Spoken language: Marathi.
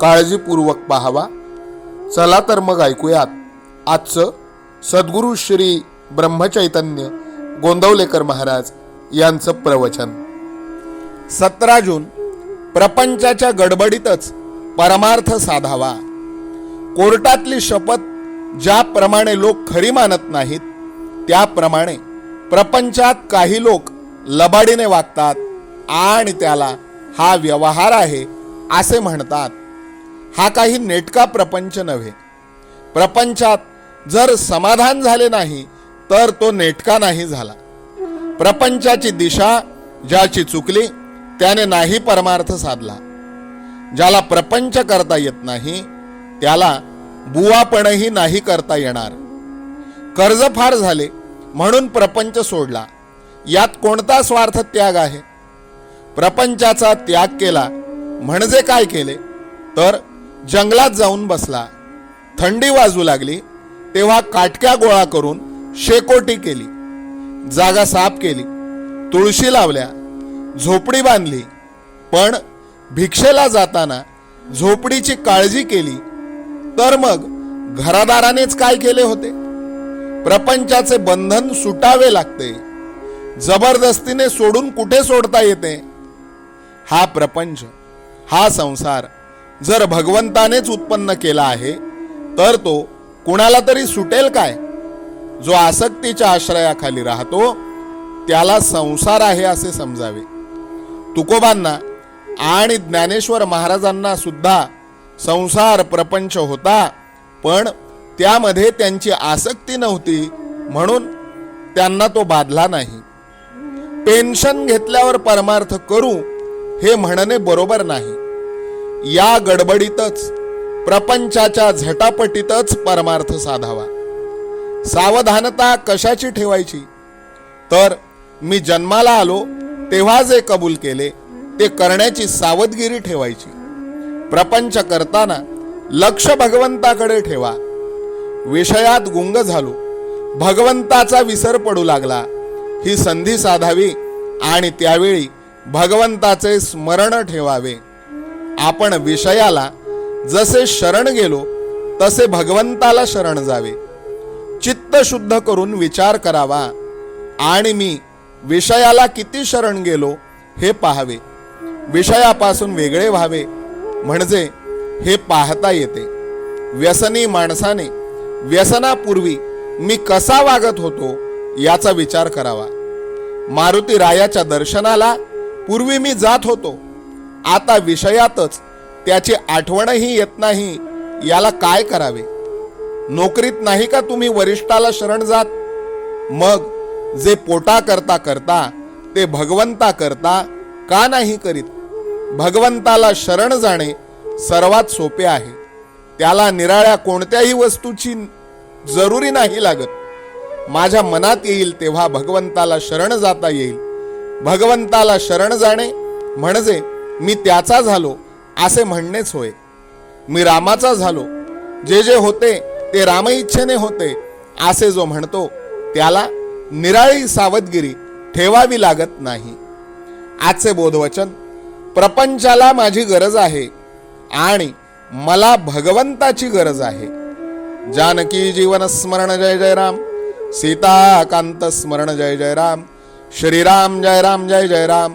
काळजीपूर्वक पाहावा. चला तर मग ऐकूयात. आजचं सद्गुरू श्री ब्रह्मचैतन्य गोंदवलेकर महाराज यांचं प्रवचन. सतरा जून प्रपंचाच्या गडबडीतच परमार्थ साधावा. कोर्टातली शपथ ज्याप्रमाणे लोक खरी मानत नाहीत त्याप्रमाणे प्रपंचात काही लोक लबाडीने वागतात आणि त्याला हा व्यवहार आहे असे म्हणतात. हा काही नेटका प्रपंच नव्हे. प्रपंचात जर समाधान झाले नाही तर तो नेटका नाही झाला. प्रपंचाची दिशा ज्याची चुकली त्याने नाही परमार्थ साधला. ज्याला प्रपंच करता येत नाही त्याला बुवापणही नाही करता येणार. कर्ज फार झाले म्हणून प्रपंच सोडला. यात कोणता स्वार्थ त्याग आहे? प्रपंचाचा त्याग केला म्हणजे काय केले? तर जंगलात जाऊन बसला. थंडी वाजू लागली. तेव्हा काटक्या गोळा करून शेकोटी केली. जागा साफ केली. तुळशी लावल्या. झोपडी बांधली. पण भिक्षेला जाताना झोपडीची काळजी केली. तर मग घरादारानेच काय केले होते? प्रपंचाचे बंधन सुटावे लागते. जबरदस्तीने सोडून कुठे सोडता येते? हा प्रपंच हा संसार जर भगवंतानेच उत्पन्न केला आहे तर तो कुणाला तरी सुटेल काय? जो आसक्तीच्या आश्रयाखाली राहतो त्याला संसार आहे असे समजावे. तुकोबांना आणि ज्ञानेश्वर महाराजांना सुद्धा संसार प्रपंच होता पण त्यामध्ये त्यांची आसक्ती नव्हती म्हणून त्यांना तो बाधला नाही. पेन्शन घेतल्यावर परमार्थ करू हे म्हणणे बरोबर नाही. या गडबडीतच प्रपंचाच्या झटापटीतच परमार्थ साधावा. सावधानता कशाची ठेवायची? तर मी जन्माला आलो तेव्हा जे कबूल केले ते करण्याची सावधगिरी ठेवायची. प्रपंच करताना लक्ष भगवंताकडे ठेवा. विषयात गुंग झालो भगवंताचा विसर पडू लागला. ही संधी साधावी आणि त्यावेळी भगवंताचे स्मरण ठेवावे. आपण विषयाला जसे शरण गेलो तसे भगवंताला शरण जावे. चित्त शुद्ध करून विचार करावा आणि मी विषयाला किती शरण गेलो हे पाहावे. विषयापासून वेगळे व्हावे म्हणजे हे पाहता येते. व्यसनी माणसाने व्यसनापूर्वी मी कसा वागत होतो याचा विचार करावा. मारुती रायाच्या दर्शनाला पूर्वी मी जात होतो. आता विषयातच त्याची आठवणही येत नाही. याला काय करावे? नोकरीत नाही का तुम्ही वरिष्ठाला शरण जात? मग जे पोटा करता करता ते भगवंता करता का नाही करीत? भगवंताला शरण जाणे सर्वात सोपे आहे. त्याला निराळ्या कोणत्याही वस्तूची जरुरी नाही लागत. माझ्या मनात येईल तेव्हा भगवंताला शरण जाता येईल. भगवंताला शरण जाणे म्हणजे मी त्याचा झालो असे म्हणणेच होय. मी रामाचा झालो जे जे होते ते राम इच्छेने होते असे जो म्हणतो त्याला निराळी सावधगिरी ठेवावी लागत नाही. आजचे बोधवचन प्रपंचाला माझी गरज आहे आणि मला भगवंताची गरज आहे. जानकी जीवन स्मरण जय जय राम सीताकांत स्मरण जय जय राम श्रीराम जय राम जय जय राम